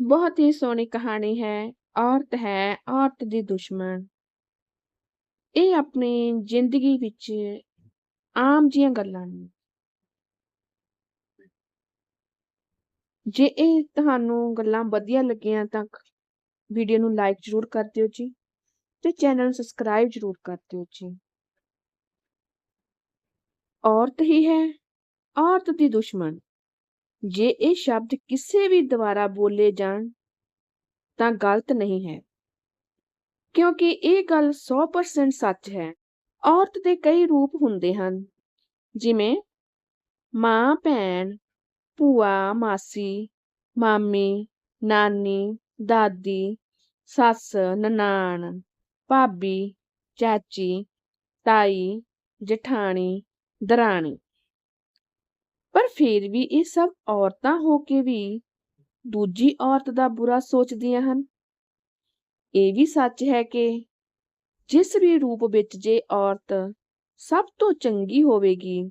ਬਹੁਤ ਹੀ ਸੋਹਣੀ ਕਹਾਣੀ ਹੈ, ਔਰਤ ਹੈ, ਔਰਤ ਦੀ ਦੁਸ਼ਮਣ। ਇਹ ਆਪਣੀ ਜ਼ਿੰਦਗੀ ਵਿੱਚ ਆਮ ਜੀਆਂ ਗੱਲਾਂ ਨੇ। ਜੇ ਇਹ ਤੁਹਾਨੂੰ ਗੱਲਾਂ ਵਧੀਆ ਲੱਗੀਆਂ ਤਾਂ ਵੀਡੀਓ ਨੂੰ ਲਾਈਕ ਜ਼ਰੂਰ ਕਰ ਦਿਓ ਜੀ ਤੇ ਚੈਨਲ ਨੂੰ ਸਬਸਕ੍ਰਾਈਬ ਜ਼ਰੂਰ ਕਰ ਦਿਓ ਜੀ। ਔਰਤ ਹੀ ਹੈ, ਔਰਤ ਦੀ ਦੁਸ਼ਮਣ। ਜੇ ਇਹ ਸ਼ਬਦ ਕਿਸੇ ਵੀ ਦੁਆਰਾ ਬੋਲੇ ਜਾਣ, ਤਾਂ ਗਲਤ ਨਹੀਂ ਹੈ। ਕਿਉਂਕਿ ਇਹ ਗੱਲ 100% ਸੱਚ ਹੈ। ਔਰਤ ਦੇ ਕਈ ਰੂਪ ਹੁੰਦੇ ਹਨ। ਜਿਵੇਂ, ਮਾਂ, ਭੈਣ, ਭੂਆ, ਮਾਸੀ, ਮਾਮੀ, ਨਾਨੀ, ਦਾਦੀ, ਸੱਸ, ਨਨਾਣ, ਭਾਬੀ, ਚਾਚੀ, ਤਾਈ, ਜਠਾਣੀ, ਦਰਾਣੀ। ਪਰ ਫਿਰ ਵੀ ਇਹ ਸਭ ਔਰਤਾਂ ਹੋ ਕੇ ਵੀ ਦੂਜੀ ਔਰਤ ਦਾ ਬੁਰਾ ਸੋਚਦੀਆਂ ਹਨ। ਇਹ ਵੀ ਸੱਚ ਹੈ ਕਿ ਜਿਸ ਵੀ ਰੂਪ ਵਿੱਚ ਜੇ ਔਰਤ ਸਭ ਤੋਂ ਚੰਗੀ ਹੋਵੇਗੀ,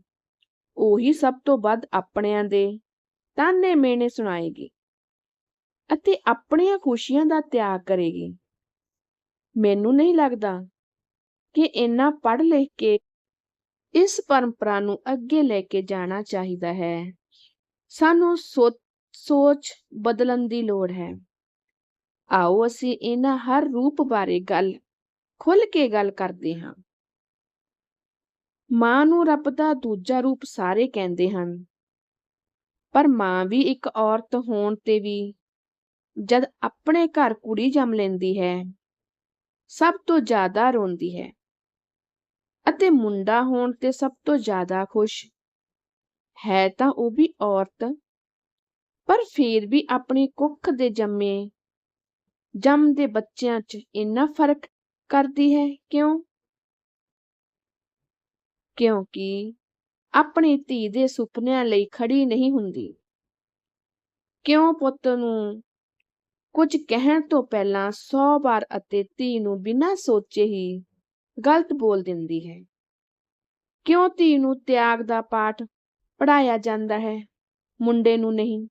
ਉਹੀ ਸਭ ਤੋਂ ਵੱਧ ਆਪਣਿਆਂ ਦੇ ਤਾਨੇ ਮੇਨੇ ਸੁਣਾਏਗੀ ਅਤੇ ਆਪਣੀਆਂ ਖੁਸ਼ੀਆਂ ਦਾ ਤਿਆਗ ਕਰੇਗੀ। ਮੈਨੂੰ ਨਹੀਂ ਲੱਗਦਾ ਕਿ ਇੰਨਾ ਪੜ੍ਹ ਲਿਖ ਕੇ ਇਸ ਪਰੰਪਰਾ ਨੂੰ ਅੱਗੇ ਲੈ ਕੇ ਜਾਣਾ ਚਾਹੀਦਾ ਹੈ। ਸਾਨੂੰ ਸੋਚ ਬਦਲਣ ਦੀ ਲੋੜ ਹੈ। ਆਓ ਅਸੀਂ ਇਹਨਾਂ ਹਰ ਰੂਪ ਬਾਰੇ ਗੱਲ ਖੁੱਲ ਕੇ ਗੱਲ ਕਰਦੇ ਹਾਂ। ਮਾਂ ਨੂੰ ਰੱਬ ਦਾ ਦੂਜਾ ਰੂਪ ਸਾਰੇ ਕਹਿੰਦੇ ਹਨ। ਪਰ ਮਾਂ ਵੀ ਇੱਕ ਔਰਤ ਹੋਣ ਤੇ ਵੀ ਜਦ ਆਪਣੇ ਘਰ ਕੁੜੀ ਜੰਮ ਲੈਂਦੀ ਹੈ, ਸਭ ਤੋਂ ਜ਼ਿਆਦਾ ਰੋਂਦੀ ਹੈ। ਅਤੇ ਮੁੰਡਾ ਹੋਣ ਤੇ ਸਭ ਤੋਂ ਜ਼ਿਆਦਾ ਖੁਸ਼। ਹੈ ਤਾਂ ਉਹ ਵੀ ਔਰਤ, ਪਰ ਫਿਰ ਵੀ ਆਪਣੀ ਕੁੱਖ ਦੇ ਜੰਮੇ। ਜੰਮਦੇ ਬੱਚਿਆਂ 'ਚ ਇੰਨਾ ਫ਼ਰਕ ਕਰਦੀ ਹੈ ਕਿਉਂ? ਕਿਉਂਕਿ ਆਪਣੀ ਧੀ ਦੇ ਸੁਪਨਿਆਂ ਲਈ ਖੜੀ ਨਹੀਂ ਹੁੰਦੀ। ਕਿਉਂ ਪੁੱਤ ਨੂੰ? ਕੁਝ ਕਹਿਣ ਤੋਂ ਪਹਿਲਾਂ 100 ਵਾਰ ਅਤੇ ਧੀ ਨੂੰ ਬਿਨਾਂ ਸੋਚੇ ਹੀ ਗਲਤ ਬੋਲ ਦਿੰਦੀ ਹੈ। ਕਿਉਂ ਧੀ ਨੂੰ ਤਿਆਗ ਦਾ ਪਾਠ ਪੜਾਇਆ ਜਾਂਦਾ ਹੈ? ਮੁੰਡੇ ਨੂੰ ਨਹੀਂ।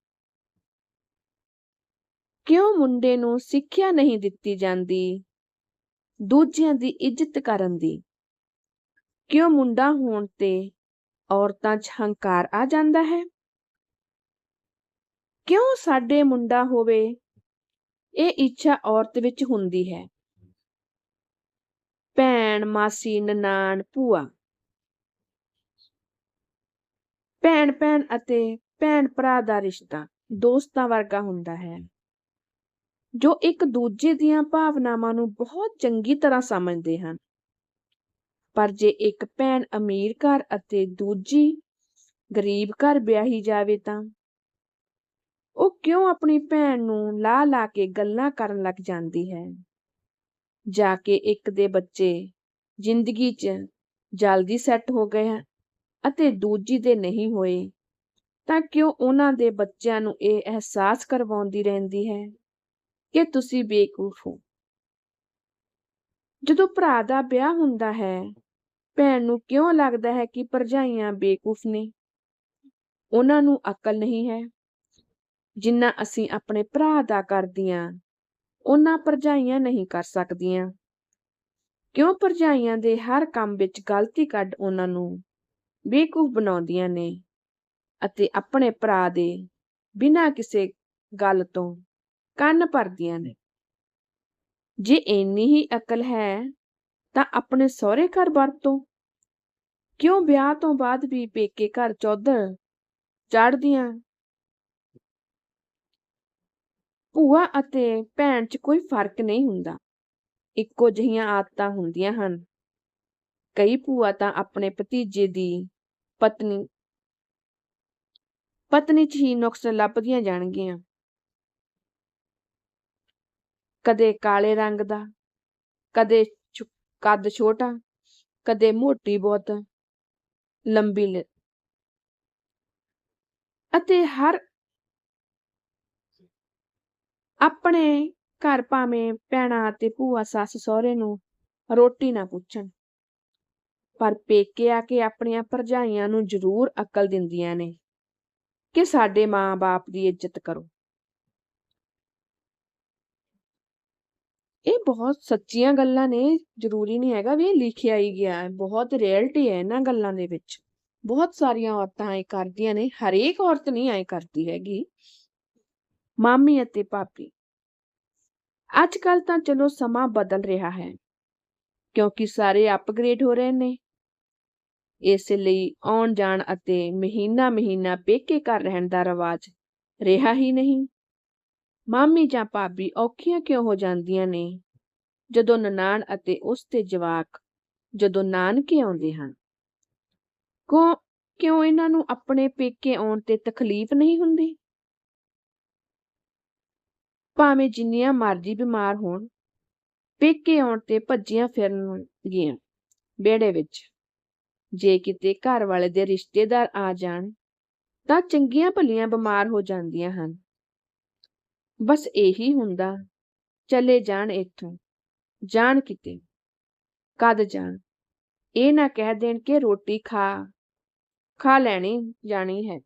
ਕਿਉਂ ਮੁੰਡੇ ਨੂੰ ਸਿੱਖਿਆ ਨਹੀਂ ਦਿੱਤੀ ਜਾਂਦੀ? ਦੂਜਿਆਂ ਦੀ ਇੱਜ਼ਤ ਕਰਨ ਦੀ। ਕਿਉਂ ਮੁੰਡਾ ਹੋਣ ਤੇ ਔਰਤਾਂ 'ਚ ਹੰਕਾਰ ਆ ਜਾਂਦਾ ਹੈ? ਕਿਉਂ ਸਾਡੇ ਮੁੰਡਾ ਹੋਵੇ? ਇਹ ਇੱਛਾ ਔਰਤ ਵਿੱਚ ਹੁੰਦੀ ਹੈ। ਭੈਣ, ਮਾਸੀ, ਨਨਾਣ, ਭੂਆ। ਭੈਣ ਭੈਣ ਅਤੇ ਭੈਣ, ਭਰਾ ਦਾ ਰਿਸ਼ਤਾ ਦੋਸਤਾਂ ਵਰਗਾ ਹੁੰਦਾ ਹੈ, ਜੋ ਇੱਕ ਦੂਜੇ ਦੀਆਂ ਭਾਵਨਾਵਾਂ ਨੂੰ ਬਹੁਤ ਚੰਗੀ ਤਰ੍ਹਾਂ ਸਮਝਦੇ ਹਨ। ਪਰ ਜੇ ਇੱਕ ਭੈਣ ਅਮੀਰ ਘਰ ਅਤੇ ਦੂਜੀ ਗਰੀਬ ਘਰ ਵਿਆਹੀ ਜਾਵੇ ਤਾਂ ਉਹ ਕਿਉਂ ਆਪਣੀ ਭੈਣ ਨੂੰ ਲਾ ਲਾ ਕੇ ਗੱਲਾਂ ਕਰਨ ਲੱਗ ਜਾਂਦੀ ਹੈ? ਜਾ ਕੇ ਇੱਕ ਦੇ ਬੱਚੇ ਜ਼ਿੰਦਗੀ 'ਚ ਜਲਦੀ ਸੈੱਟ ਹੋ ਗਏ ਅਤੇ ਦੂਜੀ ਦੇ ਨਹੀਂ ਹੋਏ, ਤਾਂ ਕਿਉਂ ਉਹਨਾਂ ਦੇ ਬੱਚਿਆਂ ਨੂੰ ਇਹ ਅਹਿਸਾਸ ਕਰਵਾਉਂਦੀ ਰਹਿੰਦੀ ਹੈ ਕਿ ਤੁਸੀਂ ਬੇਕੂਫ ਹੋ? ਜਦੋਂ ਭਰਾ ਦਾ ਵਿਆਹ ਹੁੰਦਾ ਹੈ, ਭੈਣ ਨੂੰ ਕਿਉਂ ਲੱਗਦਾ ਹੈ ਕਿ ਭਰਜਾਈਆਂ ਬੇਕੂਫ ਨੇ? ਉਹਨਾਂ ਨੂੰ ਅਕਲ ਨਹੀਂ ਹੈ। ਜਿੰਨਾ ਅਸੀਂ ਆਪਣੇ ਭਰਾ ਦਾ ਕਰਦੀਆਂ ਉਹਨਾਂ ਭਰਜਾਈਆਂ ਨਹੀਂ ਕਰ ਸਕਦੀਆਂ। ਕਿਉਂ ਭਰਜਾਈਆਂ ਦੇ ਹਰ ਕੰਮ ਵਿੱਚ ਗਲਤੀ ਕੱਢ ਉਹਨਾਂ ਨੂੰ? ਬੇਕੂਫ ਬਣਾਉਂਦੀਆਂ ਨੇ ਅਤੇ ਆਪਣੇ ਭਰਾ ਦੇ ਬਿਨਾਂ ਕਿਸੇ ਗੱਲ ਤੋਂ ਕੰਨ ਭਰਦੀਆਂ ਨੇ। ਜੇ ਇੰਨੀ ਹੀ ਅਕਲ ਹੈ ਤਾਂ ਆਪਣੇ ਸਹੁਰੇ ਘਰ ਵਰਤੋ। ਕਿਉਂ ਵਿਆਹ ਤੋਂ ਬਾਅਦ ਵੀ ਪੇਕੇ ਘਰ ਚੌਧਰ ਚੜਦੀਆਂ ਭੂਆ ਅਤੇ ਭੈਣ 'ਚ ਕੋਈ ਫ਼ਰਕ ਨਹੀਂ ਹੁੰਦਾ। ਇੱਕੋ ਜਿਹੀਆਂ ਆਦਤਾਂ ਹੁੰਦੀਆਂ ਹਨ। ਕਈ ਭੂਆ ਤਾਂ ਆਪਣੇ ਭਤੀਜੇ ਦੀ ਪਤਨੀ ਪਤਨੀ 'ਚ ਹੀ ਨੁਕਸ ਲੱਭਦੀਆਂ ਜਾਣਗੀਆਂ। ਕਦੇ ਕਾਲੇ ਰੰਗ ਦਾ, ਕਦੇ ਕੱਦ ਛੋਟਾ, ਕਦੇ ਮੋਟੀ ਬਹੁਤ, ਲੰਬੀ ਅਤੇ ਹਰ ਆਪਣੇ ਘਰ ਭਾਵੇਂ ਭੈਣਾਂ ਅਤੇ ਭੂਆ ਸੱਸ ਸਹੁਰੇ ਨੂੰ ਰੋਟੀ ਨਾ ਪੁੱਛਣ, ਪਰ ਪੇਕੇ ਆ ਕੇ ਆਪਣੀਆਂ ਭਰਜਾਈਆਂ ਨੂੰ ਜ਼ਰੂਰ ਅਕਲ ਦਿੰਦੀਆਂ ਨੇ ਕਿ ਸਾਡੇ ਮਾਂ-ਬਾਪ ਦੀ ਇੱਜ਼ਤ ਕਰੋ। ਇਹ ਬਹੁਤ ਸੱਚੀਆਂ ਗੱਲਾਂ ਨੇ, ਜ਼ਰੂਰੀ ਨਹੀਂ ਹੈਗਾ ਵੀ ਇਹ ਲਿਖਿਆ ਹੀ ਗਿਆ ਹੈ, ਬਹੁਤ ਰਿਐਲਿਟੀ ਹੈ ਇਹਨਾਂ ਗੱਲਾਂ ਦੇ ਵਿੱਚ। ਬਹੁਤ ਸਾਰੀਆਂ ਔਰਤਾਂ ਐ ਕਰਦੀਆਂ ਨੇ, ਹਰੇਕ ਔਰਤ ਨਹੀਂ ਐ ਕਰਦੀ ਹੈਗੀ। ਮਾਮੀ ਅਤੇ ਪਾਪੀ। ਅੱਜ ਕੱਲ ਤਾਂ ਚਲੋ ਸਮਾਂ ਬਦਲ ਰਿਹਾ ਹੈ, ਕਿਉਂਕਿ ਸਾਰੇ ਅਪਗ੍ਰੇਡ ਹੋ ਰਹੇ ਨੇ। ਇਸ ਲਈ ਆਉਣ ਜਾਣ ਅਤੇ ਮਹੀਨਾ ਮਹੀਨਾ ਪੇਕੇ ਘਰ ਰਹਿਣ ਦਾ ਰਿਵਾਜ ਰਿਹਾ ਹੀ ਨਹੀਂ। ਮਾਮੀ ਜਾਂ ਭਾਬੀ ਔਖੀਆਂ ਕਿਉਂ ਹੋ ਜਾਂਦੀਆਂ ਨੇ? ਜਦੋਂ ਨਨਾਣ ਅਤੇ ਉਸ ਦੇ ਜਵਾਕ, ਜਦੋਂ ਨਾਨਕੇ ਆਉਂਦੇ ਹਨ। ਕਿਉਂ ਕਿਉਂ ਇਹਨਾਂ ਨੂੰ ਆਪਣੇ ਪੇਕੇ ਆਉਣ ਤੇ ਤਕਲੀਫ ਨਹੀਂ ਹੁੰਦੀ? ਭਾਵੇਂ ਜਿੰਨੀਆਂ ਮਰਜ਼ੀ ਬਿਮਾਰ ਹੋਣ, ਪੇਕੇ ਆਉਣ ਤੇ ਭੱਜੀਆਂ ਫਿਰਨਗੀਆਂ ਵਿਹੜੇ ਵਿੱਚ। ਜੇ ਕਿਤੇ ਘਰ ਵਾਲੇ ਦੇ ਰਿਸ਼ਤੇਦਾਰ ਆ ਜਾਣ, ਤਾਂ ਚੰਗੀਆਂ ਭਲੀਆਂ ਬਿਮਾਰ ਹੋ ਜਾਂਦੀਆਂ ਹਨ। ਬਸ ਇਹੀ ਹੁੰਦਾ, ਚਲੇ ਜਾਣ ਇੱਥੋਂ, ਜਾਣ ਕਿਤੇ, ਕਦ ਜਾਣ। ਇਹ ਨਾ ਕਹਿ ਦੇਣ ਕਿ ਰੋਟੀ ਖਾ ਖਾ ਲੈਣੀ ਜਾਣੀ ਹੈ,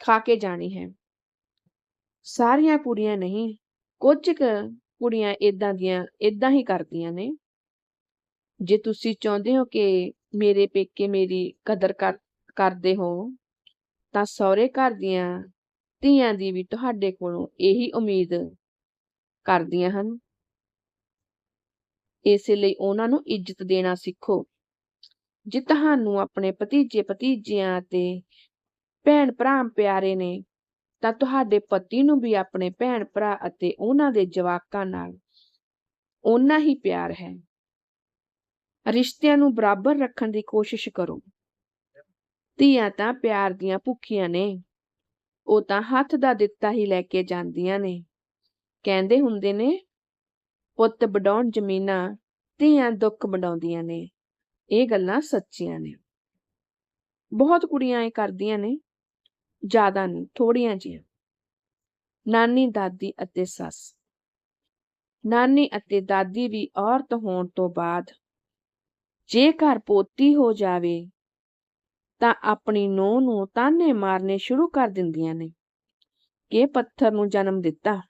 ਖਾ ਕੇ ਜਾਣੀ ਹੈ। ਸਾਰੀਆਂ ਕੁੜੀਆਂ ਨਹੀਂ ਕੁਝ ਕੁੜੀਆਂ ਇਦਾਂ ਦੀਆਂ ਇਦਾਂ ਹੀ ਕਰਦੀਆਂ ਨੇ। ਜੇ ਤੁਸੀਂ ਚਾਹੁੰਦੇ ਹੋ ਕਿ ਮੇਰੇ ਪੇਕੇ ਮੇਰੀ ਕਦਰ ਕਰ, ਕਰਦੇ ਹੋ, ਤਾਂ ਸਹੁਰੇ ਘਰ ਦੀਆਂ ਧੀਆਂ ਦੀ ਵੀ ਤੁਹਾਡੇ ਕੋਲੋਂ ਇਹੀ ਉਮੀਦ ਕਰਦੀਆਂ ਹਨ। ਇਸੇ ਲਈ ਉਹਨਾਂ ਨੂੰ ਇੱਜ਼ਤ ਦੇਣਾ ਸਿੱਖੋ। ਜੇ ਤੁਹਾਨੂੰ ਆਪਣੇ ਭਤੀਜੇ ਭਤੀਜਿਆਂ ਤੇ ਭੈਣ ਭਰਾ ਪਿਆਰੇ ਨੇ ਤਾਂ ਤੁਹਾਡੇ ਪਤੀ ਨੂੰ ਵੀ ਆਪਣੇ ਭੈਣ ਭਰਾ ਅਤੇ ਉਹਨਾਂ ਦੇ ਜਵਾਕਾਂ ਨਾਲ ਓਨਾ ਹੀ ਪਿਆਰ ਹੈ। ਰਿਸ਼ਤਿਆਂ ਨੂੰ ਬਰਾਬਰ ਰੱਖਣ ਦੀ ਕੋਸ਼ਿਸ਼ ਕਰੋ। ਧੀਆਂ ਤਾਂ ਪਿਆਰ ਦੀਆਂ ਭੁੱਖੀਆਂ ਨੇ। ਉਹ ਤਾਂ ਹੱਥ ਦਾ ਦਿੱਤਾ ਹੀ ਲੈ ਕੇ ਜਾਂਦੀਆਂ ਨੇ। ਕਹਿੰਦੇ ਹੁੰਦੇ ਨੇ, ਪੁੱਤ ਵਡਾਉਣ ਜ਼ਮੀਨਾਂ, ਧੀਆਂ ਦੁੱਖ ਵਡਾਉਂਦੀਆਂ ਨੇ। ਇਹ ਗੱਲਾਂ ਸੱਚੀਆਂ ਨੇ। ਬਹੁਤ ਕੁੜੀਆਂ ਇਹ ਕਰਦੀਆਂ ਨੇ। ਜ਼ਿਆਦਾ ਨਹੀਂ ਥੋੜੀਆਂ ਜਿਹੀਆਂ। ਨਾਨੀ, ਦਾਦੀ ਅਤੇ ਸੱਸ। ਨਾਨੀ ਅਤੇ ਦਾਦੀ ਵੀ ਔਰਤ ਹੋਣ ਤੋਂ ਬਾਅਦ ਜੇ ਘਰ ਪੋਤੀ ਹੋ ਜਾਵੇ, ਤਾਂ ਆਪਣੀ ਨੂੰਹ ਨੂੰ ਤਾਨੇ ਮਾਰਨੇ ਸ਼ੁਰੂ ਕਰ ਦਿੰਦੀਆਂ ਨੇ। ਕਿ ਪੱਥਰ ਨੂੰ ਜਨਮ ਦਿੱਤਾ।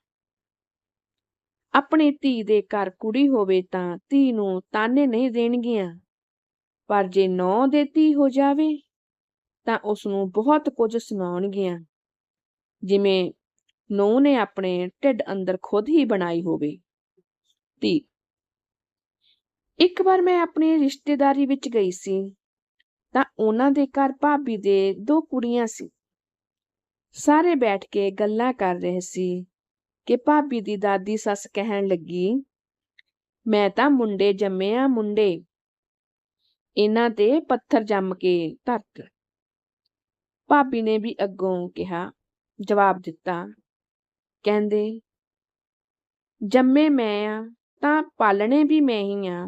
ਆਪਣੀ ਧੀ ਦੇ ਘਰ ਕੁੜੀ ਹੋਵੇ ਤਾਂ ਧੀ ਨੂੰ ਤਾਨੇ ਨਹੀਂ ਦੇਣਗੀਆਂ, ਪਰ ਜੇ ਨੌ ਦੇ ਧੀ ਹੋ ਜਾਵੇ ਤਾਂ ਉਸ ਨੂੰ ਬਹੁਤ ਕੁਝ ਸੁਣਾਉਣਗੀਆਂ। ਜਿਵੇਂ ਨੂੰਹ ਨੇ ਆਪਣੇ ਢਿੱਡ ਅੰਦਰ ਖੁਦ ਹੀ ਬਣਾਈ ਹੋਵੇ। ਧੀ। ਇੱਕ ਵਾਰ ਮੈਂ ਆਪਣੀ ਰਿਸ਼ਤੇਦਾਰੀ ਵਿੱਚ ਗਈ ਸੀ, ਤਾਂ ਉਹਨਾਂ ਦੇ ਘਰ ਭਾਬੀ ਦੇ ਦੋ ਕੁੜੀਆਂ ਸੀ। ਸਾਰੇ ਬੈਠ ਕੇ ਗੱਲਾਂ ਕਰ ਰਹੇ ਸੀ ਕਿ ਭਾਬੀ ਦੀ ਦਾਦੀ ਸੱਸ ਕਹਿਣ ਲੱਗੀ, ਮੈਂ ਤਾਂ ਮੁੰਡੇ ਜੰਮੇ ਆ ਮੁੰਡੇ। ਇਹਨਾਂ ਤੇ ਪੱਥਰ ਜੰਮ ਕੇ ਧਰਤ। ਭਾਬੀ ਨੇ ਵੀ ਅੱਗੋਂ ਕਿਹਾ, ਜਵਾਬ ਦਿੱਤਾ, ਕਹਿੰਦੇ, ਜੰਮੇ ਮੈਂ ਆ, ਤਾਂ ਪਾਲਣੇ ਵੀ ਮੈਂ ਹੀ ਆ।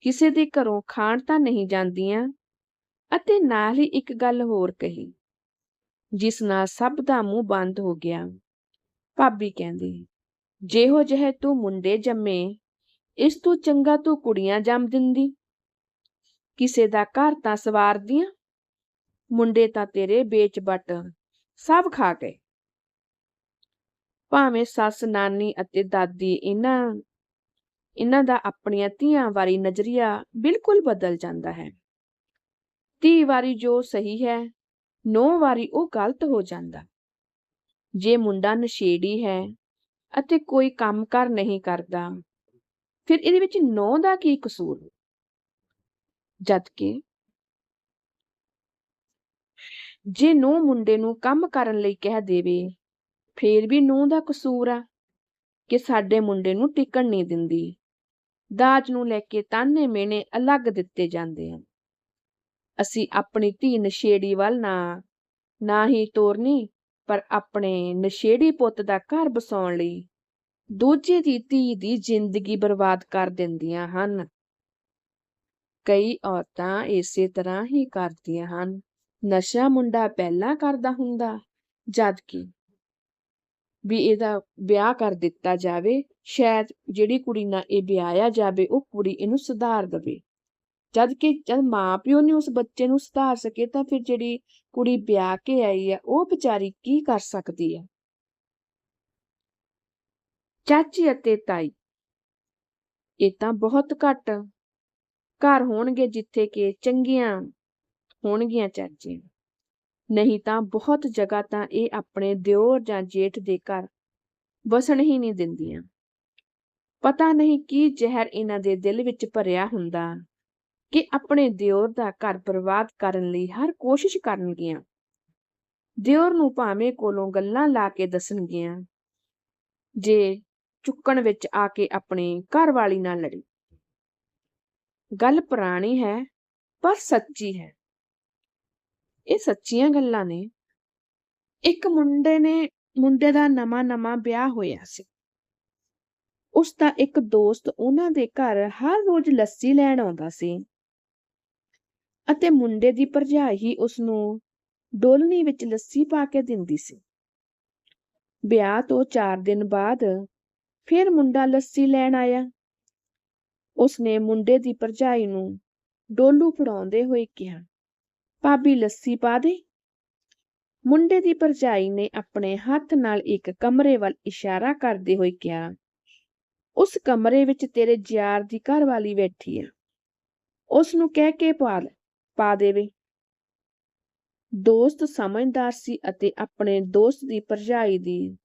ਕਿਸੇ ਦੇ ਘਰੋਂ ਖਾਣ ਤਾਂ ਨਹੀਂ ਜਾਂਦੀਆਂ। ਅਤੇ ਨਾਲ ਹੀ ਇੱਕ ਗੱਲ ਹੋਰ ਕਹੀ, ਜਿਸ ਨਾਲ ਸਭ ਦਾ ਮੂੰਹ ਬੰਦ ਹੋ ਗਿਆ। ਭਾਬੀ ਕਹਿੰਦੀ, ਜਿਹੋ ਜਿਹੇ ਤੂੰ ਮੁੰਡੇ ਜੰਮੇ, ਇਸ ਤੋਂ ਚੰਗਾ ਤੂੰ ਕੁੜੀਆਂ ਜੰਮ ਦਿੰਦੀ। ਕਿਸੇ ਦਾ ਘਰ ਤਾਂ ਸਵਾਰਦੀਆਂ ਮੁੰਡੇ ਤਾਂ ਤੇਰੇ ਵੇਚ ਬਟ ਸਭ ਖਾ ਗਏ। ਭਾਵੇਂ ਸੱਸ, ਨਾਨੀ ਅਤੇ ਦਾਦੀ ਇਹਨਾਂ ਇਹਨਾਂ ਦਾ ਆਪਣੀਆਂ ਧੀਆਂ ਵਾਰੀ ਨਜ਼ਰੀਆ ਬਿਲਕੁਲ ਬਦਲ ਜਾਂਦਾ ਹੈ। ਧੀ ਵਾਰੀ ਜੋ ਸਹੀ ਹੈ, ਨੌ ਵਾਰੀ ਉਹ ਗਲਤ ਹੋ ਜਾਂਦਾ। ਜੇ ਮੁੰਡਾ ਨਸ਼ੇੜੀ ਹੈ ਅਤੇ ਕੋਈ ਕੰਮ ਕਰ ਨਹੀਂ ਕਰਦਾ, ਫਿਰ ਇਹਦੇ ਵਿੱਚ ਨੌ ਦਾ ਕੀ ਕਸੂਰ? ਜਦਕਿ ਕਿ ਜੇ ਨੌ ਮੁੰਡੇ ਨੂੰ ਕੰਮ ਕਰਨ ਲਈ ਕਹਿ ਦੇਵੇ, ਫੇਰ ਵੀ ਨੌ ਦਾ ਕਸੂਰ ਆ ਕਿ ਸਾਡੇ ਮੁੰਡੇ ਨੂੰ ਟਿਕਣ ਨਹੀਂ ਦਿੰਦੀ। ਦਾਜ ਨੂੰ ਲੈ ਕੇ ਤਾਨੇ ਮੇਨੇ ਅਲੱਗ ਦਿੱਤੇ ਜਾਂਦੇ ਹਨ। ਅਸੀਂ ਆਪਣੀ ਧੀ ਨਸ਼ੇੜੀ ਵੱਲ ਨਾ ਨਾ ਹੀ ਤੋਰਨੀ, ਪਰ ਆਪਣੇ ਨਸ਼ੇੜੀ ਪੁੱਤ ਦਾ ਘਰ ਬਸਾਉਣ ਲਈ ਦੂਜੇ ਦੀ ਧੀ ਦੀ ਜ਼ਿੰਦਗੀ ਬਰਬਾਦ ਕਰ ਦਿੰਦੀਆਂ ਹਨ। ਕਈ ਔਰਤਾਂ ਇਸੇ ਤਰ੍ਹਾਂ ਹੀ ਕਰਦੀਆਂ ਹਨ। ਨਸ਼ਾ ਮੁੰਡਾ ਪਹਿਲਾਂ ਕਰਦਾ ਹੁੰਦਾ ਜਦ ਕਿ ਵੀ ਇਹਦਾ ਵਿਆਹ ਕਰ ਦਿੱਤਾ ਜਾਵੇ, ਸ਼ਾਇਦ ਜਿਹੜੀ ਕੁੜੀ ਨਾਲ ਇਹ ਵਿਆਹਿਆ ਜਾਵੇ, ਉਹ ਕੁੜੀ ਇਹਨੂੰ ਸੁਧਾਰ ਦੇਵੇ। ਜਦ ਕਿ ਜਦ ਮਾਪਿਓ ਨੇ ਉਸ ਬੱਚੇ ਨੂੰ ਸੁਧਾਰ ਸਕੇ, ਤਾਂ ਫਿਰ ਜਿਹੜੀ ਕੁੜੀ ਵਿਆਹ ਕੇ ਆਈ ਆ, ਉਹ ਵਿਚਾਰੀ ਕੀ ਕਰ ਸਕਦੀ ਆ? ਚਾਚੀ ਅਤੇ ਤਾਈ, ਇਹ ਤਾਂ ਬਹੁਤ ਘੱਟ ਘਰ ਹੋਣਗੇ ਜਿੱਥੇ ਕਿ ਚੰਗੀਆਂ ਹੋਣਗੀਆਂ ਚਾਚੀਆਂ ਨਹੀਂ ਤਾਂ ਬਹੁਤ ਜਗ੍ਹਾ ਤਾਂ ਇਹ ਆਪਣੇ ਦਿਓਰ ਜਾਂ ਜੇਠ ਦੇ ਘਰ ਵਸਣ ਹੀ ਨਹੀਂ ਦਿੰਦੀਆਂ। ਪਤਾ ਨਹੀਂ ਕੀ ਜ਼ਹਿਰ ਇਹਨਾਂ ਦੇ ਦਿਲ ਵਿੱਚ ਭਰਿਆ ਹੁੰਦਾ ਕਿ ਆਪਣੇ ਦਿਓਰ ਦਾ ਘਰ ਬਰਬਾਦ ਕਰਨ ਲਈ ਹਰ ਕੋਸ਼ਿਸ਼ ਕਰਨਗੀਆਂ। ਦਿਓਰ ਨੂੰ ਭਾਵੇਂ ਕੋਲੋਂ ਗੱਲਾਂ ਲਾ ਕੇ ਦੱਸਣਗੀਆਂ, ਜੇ ਚੁੱਕਣ ਵਿੱਚ ਆ ਕੇ ਆਪਣੀ ਘਰਵਾਲੀ ਨਾਲ ਲੜੀ। ਗੱਲ ਪੁਰਾਣੀ ਹੈ, ਪਰ ਸੱਚੀ ਹੈ। ਇਹ ਸੱਚੀਆਂ ਗੱਲਾਂ ਨੇ। ਇੱਕ ਮੁੰਡੇ ਨੇ, ਮੁੰਡੇ ਦਾ ਨਵਾਂ ਨਵਾਂ ਵਿਆਹ ਹੋਇਆ ਸੀ। ਉਸ ਦਾ ਇੱਕ ਦੋਸਤ ਉਹਨਾਂ ਦੇ ਘਰ ਹਰ ਰੋਜ਼ ਲੱਸੀ ਲੈਣ ਆਉਂਦਾ ਸੀ। ਅਤੇ ਮੁੰਡੇ ਦੀ ਭਰਜਾਈ ਉਸ ਨੂੰ ਡੋਲਣੀ ਵਿੱਚ ਲੱਸੀ ਪਾ ਕੇ ਦਿੰਦੀ ਸੀ। ਵਿਆਹ ਤੋਂ 4 ਦਿਨ ਬਾਅਦ ਫਿਰ ਮੁੰਡਾ ਲੱਸੀ ਲੈਣ ਆਇਆ। ਉਸਨੇ ਮੁੰਡੇ ਦੀ ਭਰਜਾਈ ਨੂੰ ਡੋਲੂ ਫੜਾਉਂਦੇ ਹੋਏ ਕਿਹਾ ਭਾਬੀ ਲੱਸੀ ਪਾ ਦੇ। ਮੁੰਡੇ ਦੀ ਭਰਜਾਈ ਨੇ ਆਪਣੇ ਹੱਥ ਨਾਲ ਇੱਕ ਕਮਰੇ ਵੱਲ ਇਸ਼ਾਰਾ ਕਰਦੇ ਹੋਏ ਕਿਹਾ, ਉਸ ਕਮਰੇ ਵਿੱਚ ਤੇਰੇ ਜਿਆਰ ਦੀ ਘਰਵਾਲੀ ਬੈਠੀ ਆ। ਉਸ ਨੂੰ ਕਹਿ ਕੇ ਪਾ ਪਾ ਦੇਵੇ। ਦੋਸਤ ਸਮਝਦਾਰ ਸੀ ਅਤੇ ਆਪਣੇ ਦੋਸਤ ਦੀ ਭਰਜਾਈ ਦੀ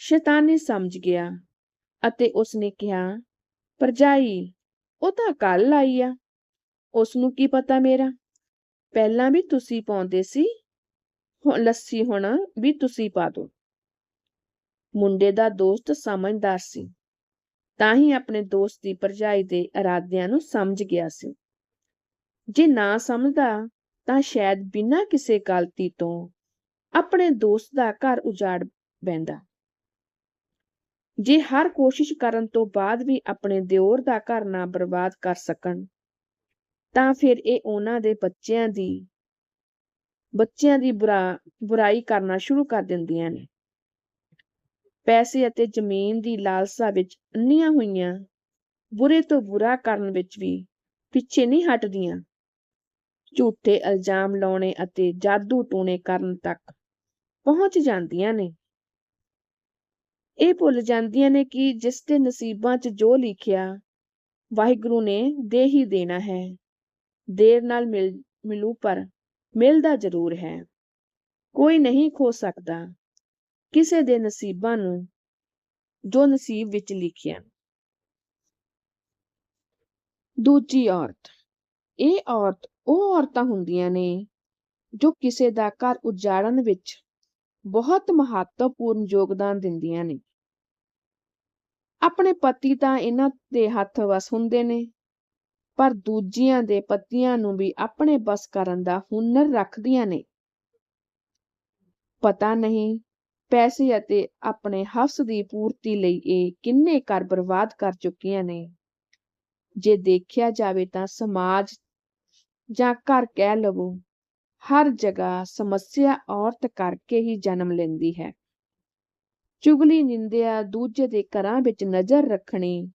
ਸ਼ੈਤਾਨੀ ਸਮਝ ਗਿਆ ਅਤੇ ਉਸਨੇ ਕਿਹਾ, ਭਰਜਾਈ, ਉਹ ਤਾਂ ਕੱਲ ਆਈ ਆ। ਉਸ ਨੂੰ ਕੀ ਪਤਾ ਮੇਰਾ? ਪਹਿਲਾਂ ਵੀ ਤੁਸੀਂ ਪਾਉਂਦੇ ਸੀ, ਹੁਣ ਲੱਸੀ ਹੁਣ ਵੀ ਤੁਸੀਂ ਪਾ ਦਿਓ ਮੁੰਡੇ ਦਾ ਦੋਸਤ ਸਮਝਦਾਰ ਸੀ, ਤਾਂ ਹੀ ਆਪਣੇ ਦੋਸਤ ਦੀ ਭਰਜਾਈ ਦੇ ਇਰਾਦਿਆਂ ਨੂੰ ਸਮਝ ਗਿਆ ਸੀ। ਜੇ ਨਾ ਸਮਝਦਾ, ਤਾਂ ਸ਼ਾਇਦ ਬਿਨਾਂ ਕਿਸੇ ਗਲਤੀ ਤੋਂ ਆਪਣੇ ਦੋਸਤ ਦਾ ਘਰ ਉਜਾੜ ਬੈਂਦਾ ਜੇ ਹਰ ਕੋਸ਼ਿਸ਼ ਕਰਨ ਤੋਂ ਬਾਅਦ ਵੀ ਆਪਣੇ ਦਿਓਰ ਦਾ ਘਰ ਨਾ ਬਰਬਾਦ ਕਰ ਸਕਣ ਤਾਂ ਫਿਰ ਇਹ ਉਹਨਾਂ ਦੇ ਬੱਚਿਆਂ ਦੀ ਬੱਚਿਆਂ ਦੀ ਬੁਰਾ, ਬੁਰਾਈ ਕਰਨਾ ਸ਼ੁਰੂ ਕਰ ਦਿੰਦੀਆਂ ਨੇ। ਪੈਸੇ ਅਤੇ ਜ਼ਮੀਨ ਦੀ ਲਾਲਸਾ ਵਿੱਚ ਅੰਨੀਆਂ ਹੋਈਆਂ, ਬੁਰੇ ਤੋਂ ਬੁਰਾ ਕਰਨ ਵਿੱਚ ਵੀ ਪਿੱਛੇ ਨਹੀਂ ਹਟਦੀਆਂ। ਝੂਠੇ ਇਲਜ਼ਾਮ ਲਾਉਣੇ ਅਤੇ ਜਾਦੂ ਟੂਣੇ ਕਰਨ ਤੱਕ ਪਹੁੰਚ ਜਾਂਦੀਆਂ ਨੇ। ਇਹ ਭੁੱਲ ਜਾਂਦੀਆਂ ਨੇ ਕਿ ਜਿਸ ਦੇ ਨਸੀਬਾਂ 'ਚ ਜੋ ਲਿਖਿਆ, ਵਾਹਿਗੁਰੂ ਨੇ ਦੇ ਹੀ ਦੇਣਾ ਹੈ। ਦੇਰ ਨਾਲ ਮਿਲ, ਮਿਲੂ, ਪਰ ਮਿਲਦਾ ਜ਼ਰੂਰ ਹੈ। ਕੋਈ ਨਹੀਂ ਖੋ ਸਕਦਾ। ਕਿਸੇ ਦੇ ਨਸੀਬਾਂ ਨੂੰ ਜੋ ਨਸੀਬ ਵਿੱਚ ਲਿਖਿਆ। ਦੂਜੀ ਔਰਤ। ਇਹ ਔਰਤ, ਉਹ ਔਰਤਾਂ ਹੁੰਦੀਆਂ ਨੇ ਜੋ ਕਿਸੇ ਦਾ ਘਰ ਉਜਾੜਨ ਵਿੱਚ ਬਹੁਤ ਮਹੱਤਵਪੂਰਨ ਯੋਗਦਾਨ ਦਿੰਦੀਆਂ ਨੇ। ਆਪਣੇ ਪਤੀ ਤਾਂ ਇਹਨਾਂ ਦੇ ਹੱਥ ਵਸ ਹੁੰਦੇ ਨੇ। ਪਰ ਦੂਜਿਆਂ ਦੇ ਪਤੀਆਂ ਨੂੰ ਵੀ ਆਪਣੇ ਬਸ ਕਰਨ ਦਾ ਹੁਨਰ ਰੱਖਦੀਆਂ ਨੇ। ਪਤਾ ਨਹੀਂ, ਪੈਸੇ ਅਤੇ ਆਪਣੇ ਹਵਸ ਦੀ ਪੂਰਤੀ ਲਈ ਇਹ ਕਿੰਨੇ ਘਰ ਬਰਬਾਦ ਕਰ ਚੁੱਕੀਆਂ ਨੇ। ਜੇ ਦੇਖਿਆ ਜਾਵੇ ਤਾਂ ਸਮਾਜ ਜਾਂ ਘਰ ਕਹਿ ਲਵੋ, ਹਰ ਜਗ੍ਹਾ ਸਮੱਸਿਆ ਔਰਤ ਕਰਕੇ ਹੀ ਜਨਮ ਲੈਂਦੀ ਹੈ। ਚੁਗਲੀ ਨਿੰਦਿਆ ਦੂਜੇ ਦੇ ਘਰਾਂ ਵਿੱਚ ਨਜ਼ਰ ਰੱਖਣੀ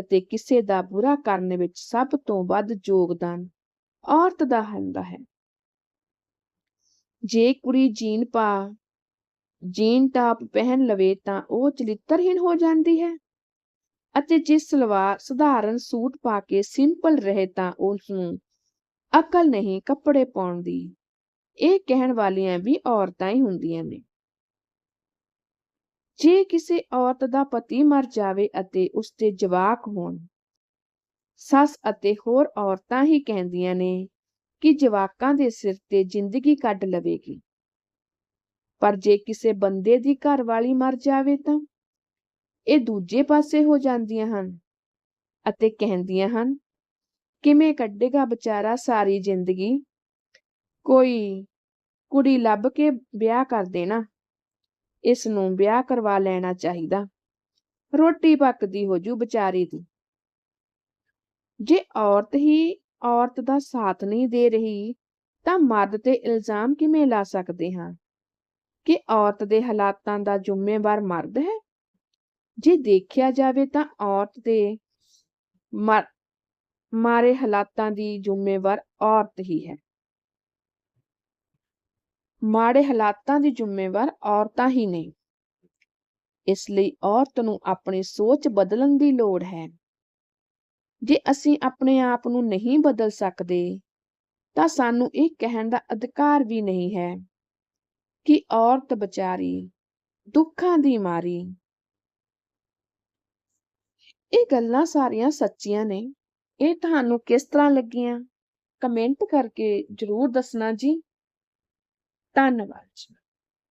ਅਤੇ ਕਿਸੇ ਦਾ ਬੁਰਾ ਕਰਨ ਵਿੱਚ ਸਭ ਤੋਂ ਵੱਧ ਯੋਗਦਾਨ ਔਰਤ ਦਾ ਹੁੰਦਾ ਹੈ। ਜੇ ਕੁੜੀ ਜੀਨ ਪਾ, ਜੀਨ ਟਾਪ ਪਹਿਨ ਲਵੇ ਤਾਂ ਉਹ ਚਲਿੱਤਰਹੀਣ ਹੋ ਜਾਂਦੀ ਹੈ। ਅਤੇ ਜੇ ਸਲਵਾਰ, ਸਧਾਰਨ ਸੂਟ ਪਾ ਕੇ ਸਿੰਪਲ ਰਹੇ ਤਾਂ ਉਸ ਨੂੰ ਅਕਲ ਨਹੀਂ ਕੱਪੜੇ ਪਾਉਣ ਦੀ। ਇਹ ਕਹਿਣ ਵਾਲੀਆਂ ਵੀ ਔਰਤਾਂ ਹੀ ਹੁੰਦੀਆਂ ਨੇ। ਜੇ ਕਿਸੇ ਔਰਤ ਦਾ ਪਤੀ ਮਰ ਜਾਵੇ ਅਤੇ ਉਸਦੇ ਜਵਾਕ ਹੋਣ, ਸੱਸ ਅਤੇ ਹੋਰ ਔਰਤਾਂ ਹੀ ਕਹਿੰਦੀਆਂ ਨੇ ਕਿ ਜਵਾਕਾਂ ਦੇ ਸਿਰ ਤੇ ਜ਼ਿੰਦਗੀ ਕੱਢ ਲਵੇਗੀ। ਪਰ ਜੇ ਕਿਸੇ ਬੰਦੇ ਦੀ ਘਰਵਾਲੀ ਮਰ ਜਾਵੇ ਤਾਂ ਇਹ ਦੂਜੇ ਪਾਸੇ ਹੋ ਜਾਂਦੀਆਂ ਹਨ ਅਤੇ ਕਹਿੰਦੀਆਂ ਹਨ, ਕਿਵੇਂ ਕੱਢੇਗਾ ਵਿਚਾਰਾ ਸਾਰੀ ਜ਼ਿੰਦਗੀ? ਕੋਈ ਕੁੜੀ ਲੱਭ ਕੇ ਵਿਆਹ ਕਰ ਦੇਣਾ। ਇਸ ਨੂੰ ਵਿਆਹ ਕਰਵਾ ਲੈਣਾ ਚਾਹੀਦਾ। ਰੋਟੀ ਪੱਕਦੀ ਹੋ ਜੂ ਵਿਚਾਰੀ ਦੀ। ਜੇ ਔਰਤ ਹੀ ਔਰਤ ਦਾ ਸਾਥ ਨਹੀਂ ਦੇ ਰਹੀ, ਤਾਂ ਮਰਦ ਤੇ ਇਲਜ਼ਾਮ ਕਿਵੇਂ ਲਾ ਸਕਦੇ ਹਾਂ? ਕਿ ਔਰਤ ਦੇ ਹਾਲਾਤਾਂ ਦਾ ਜ਼ਿੰਮੇਵਾਰ ਮਰਦ ਹੈ? ਜੇ ਦੇਖਿਆ ਜਾਵੇ ਤਾਂ ਔਰਤ ਦੇ ਮਾਰੇ ਹਾਲਾਤਾਂ ਦੀ ਜ਼ਿੰਮੇਵਾਰ ਔਰਤ ਹੀ ਹੈ। ਮਾੜੇ ਹਾਲਾਤਾਂ ਦੀ ਜ਼ਿੰਮੇਵਾਰ ਔਰਤਾਂ ਹੀ ਨੇ। ਇਸ ਲਈ ਔਰਤ ਨੂੰ ਆਪਣੀ ਸੋਚ ਬਦਲਣ ਦੀ ਲੋੜ ਹੈ। ਜੇ ਅਸੀਂ ਆਪਣੇ ਆਪ ਨੂੰ ਨਹੀਂ ਬਦਲ ਸਕਦੇ, ਤਾਂ ਸਾਨੂੰ ਇਹ ਕਹਿਣ ਦਾ ਅਧਿਕਾਰ ਵੀ ਨਹੀਂ ਹੈ ਕਿ ਔਰਤ ਵਿਚਾਰੀ ਦੁੱਖਾਂ ਦੀ ਮਾਰੀ। ਇਹ ਗੱਲਾਂ ਸਾਰੀਆਂ ਸੱਚੀਆਂ ਨੇ। ਇਹ ਤੁਹਾਨੂੰ ਕਿਸ ਤਰ੍ਹਾਂ ਲੱਗੀਆਂ? ਕਮੈਂਟ ਕਰਕੇ ਜ਼ਰੂਰ ਦੱਸਣਾ ਜੀ। ਧੰਨਵਾਦ ਜੀ।